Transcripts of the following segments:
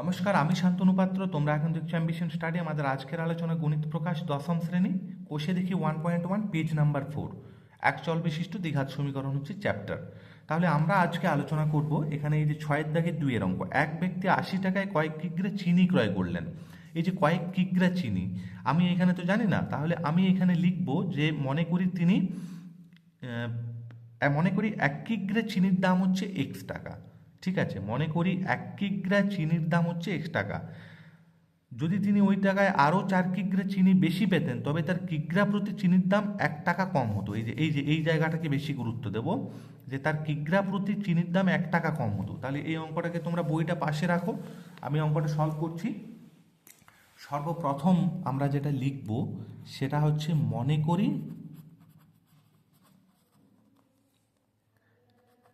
নমস্কার, আমি শান্তনু পাত্র। তোমরা এখন দেখছ অ্যাম্বিশন স্টাডি আমাদের আজকের আলোচনা গণিত প্রকাশ, দশম শ্রেণি। কোষে দেখি one point one page number four এক চল বিশিষ্ট দ্বিঘাত সমীকরণ হচ্ছে চ্যাপ্টার তাহলে আমরা আজকে আলোচনা করব এখানে এই যে ছয়ের দাগের দুইয়ের অঙ্ক। এক ব্যক্তি আশি টাকায় কয়েক কিগ্রা চিনি ক্রয় করলেন। এই যে কয়েক কিগ্রা চিনি, আমি এখানে তো জানি না, তাহলে আমি এখানে লিখব যে মনে করি তিনি মনে করি এক কিগ্রা চিনির দাম হচ্ছে এক্স টাকা। ঠিক আছে, মনে করি এক কিগ্রা চিনির দাম হচ্ছে এক্স টাকা। যদি তিনি ওই টাকায় আরও চার কিগ্রা চিনি বেশি পেতেন, তবে তার কিগ্রা প্রতি চিনির দাম এক টাকা কম হতো। এই যে এই যে, এই জায়গাটাকে বেশি গুরুত্ব দেব, যে তার কিগ্রা প্রতি চিনির দাম এক টাকা কম হতো। তাহলে এই অঙ্কটাকে তোমরা বইটা পাশে রাখো, আমি অঙ্কটা সলভ করছি। সর্বপ্রথম আমরা যেটা লিখব, সেটা হচ্ছে মনে করি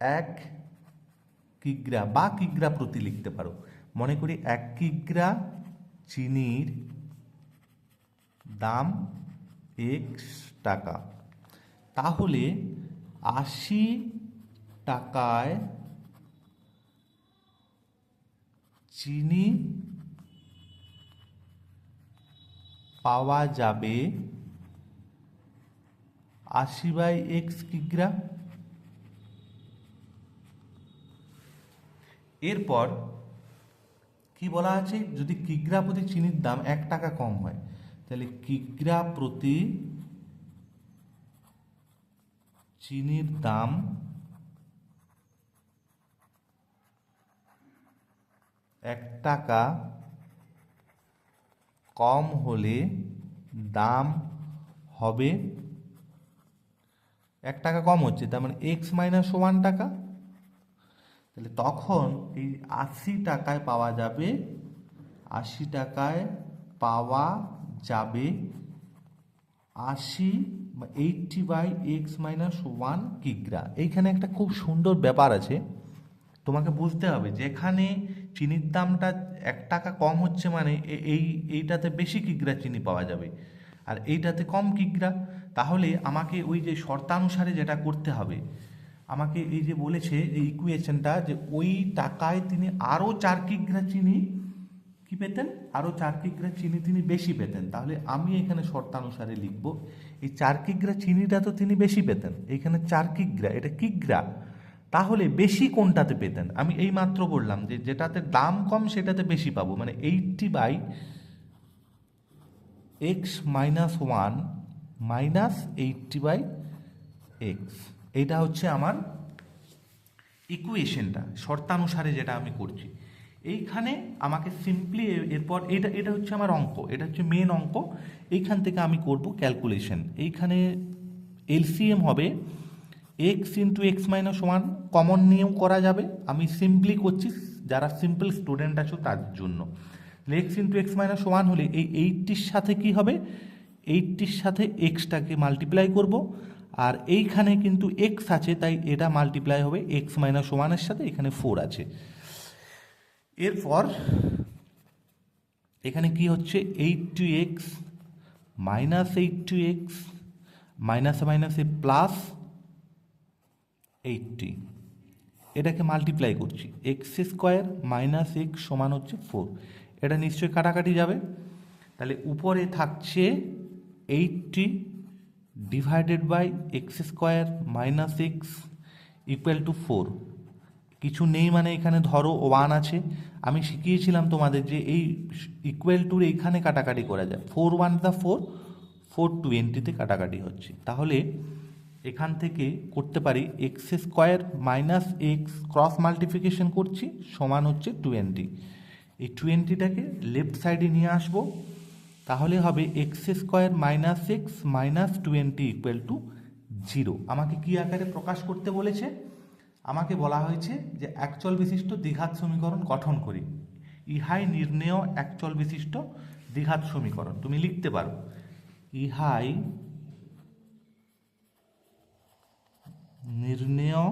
এক কিগ্রা, বা কিগ্রা প্রতি লিখতে পারো। মনে করি এক কিগ্রা চিনির দাম এক্স টাকা। তাহলে আশি টাকায় চিনি পাওয়া যাবে আশি বাই এক্স কিগ্রা। এরপর কি বলা আছে? যদি কিগ্রা প্রতি চিনির দাম এক টাকা কম হয়, তাহলে কিগ্রা প্রতি চিনির দাম এক টাকা কম হলে দাম হবে এক টাকা কম হচ্ছে, তার মানে এক্স মাইনাস ওয়ান টাকা। তাহলে তখন এই আশি টাকায় পাওয়া যাবে, আশি টাকায় পাওয়া যাবে আশি eighty by x minus one কিগ্রা। এইখানে একটা খুব সুন্দর ব্যাপার আছে। তোমাকে বুঝতে হবে, যেখানে চিনির দামটা এক টাকা কম হচ্ছে মানে এই, এইটাতে বেশি কিগ্রা চিনি পাওয়া যাবে। আর এইটাতে কম কিগ্রা, তাহলে আমাকে ওই যে শর্তানুসারে যেটা করতে হবে আমাকে এই যে বলেছে, এই ইকুয়েশনটা যে ওই টাকায় তিনি আরও চার কিগ্রা চিনি কি পেতেন? আরও চার কিগ্রা চিনি তিনি বেশি পেতেন। তাহলে আমি এখানে শর্তানুসারে লিখব, এই চার কিগ্রা চিনিটা তো তিনি বেশি পেতেন। এইখানে চার কিগ্রা, এটা কিগ্রা। তাহলে বেশি কোনটাতে পেতেন? আমি এই মাত্র বললাম যে যেটাতে দাম কম সেটাতে বেশি পাবো। মানে eighty by x minus one minus eighty by x. এইটা হচ্ছে আমার ইকুয়েশনটা শর্তানুসারে যেটা আমি করছি। এইখানে আমাকে সিম্পলি এরপর এটা এটা হচ্ছে আমার অঙ্ক, এটা হচ্ছে মেন অঙ্ক। এইখান থেকে আমি করব ক্যালকুলেশন এইখানে এলসিএম হবে x into x minus one common নিয়েও করা যাবে। আমি সিম্পলি করছি, যারা সিম্পল স্টুডেন্ট আছো তার জন্য। X into x minus one হলে এই এইটটির সাথে কি হবে? এইটটির সাথে এক্সটাকে মাল্টিপ্লাই করব। আর এইখানে কিন্তু এক্স আছে, তাই এটা মাল্টিপ্লাই হবে এক্স মাইনাস ওয়ানের সাথে এখানে ফোর আছে। এরপর এখানে কি হচ্ছে? Eighty x minus eighty x মাইনাসে মাইনাসে প্লাস এইটটি এটাকে মাল্টিপ্লাই করছি। এক্স স্কোয়ার মাইনাস এক্স সমান হচ্ছে ফোর এটা নিশ্চয়ই কাটাকাটি যাবে। তাহলে উপরে থাকছে eighty divided by x square minus x equal to four কিছু নেই মানে এখানে ধরো ওয়ান আছে। আমি শিখিয়েছিলাম তোমাদের যে এই ইকুয়াল টুর এইখানে কাটাকাটি করা যায়। Four one the four four টোয়েন্টিতে কাটাকাটি হচ্ছে। তাহলে এখান থেকে করতে পারি x square minus x cross multiplication করছি, সমান হচ্ছে টোয়েন্টি এই টোয়েন্টিটাকে লেফট সাইডে নিয়ে আসব। তাহলে হবে x square minus x minus twenty equal to zero আমাকে কি আকারে প্রকাশ করতে বলেছে? আমাকে বলা হয়েছে যে একচল বিশিষ্ট দ্বিঘাত সমীকরণ গঠন করি। ইহাই নির্ণেয় একচল বিশিষ্ট দ্বিঘাত সমীকরণ। তুমি লিখতে পারো। ইহাই নির্ণেয়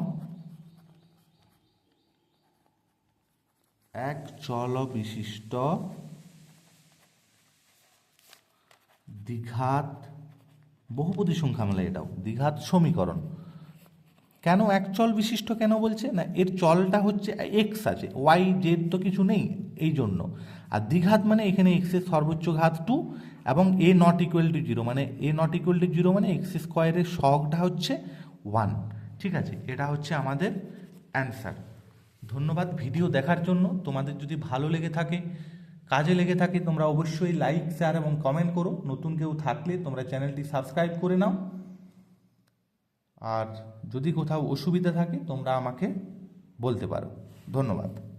এক চল বিশিষ্ট দ্বিঘাত বহুপদী সংখ্যা মেলা এটাও দ্বিঘাত সমীকরণ। কেন? এক চল বিশিষ্ট কেন বলছে? না, এর চলটা হচ্ছে এক্স আছে। ওয়াই জেড তো কিছু নেই এই জন্য আর দ্বিঘাত মানে এখানে এক্সের সর্বোচ্চ ঘাত টু এবং a not equal to zero মানে a not equal to zero মানে এক্স স্কোয়ারের শখটা হচ্ছে ওয়ান ঠিক আছে? এটা হচ্ছে আমাদের অ্যান্সার ধন্যবাদ ভিডিও দেখার জন্য। তোমাদের যদি ভালো লেগে থাকে কাজে লেগে থাকে, তোমরা অবশ্যই লাইক শেয়ার এবং কমেন্ট করো। নতুন কেউ থাকলে তোমরা চ্যানেলটি সাবস্ক্রাইব করে নাও। আর যদি কোথাও অসুবিধা থাকে, তোমরা আমাকে বলতে পারো। ধন্যবাদ।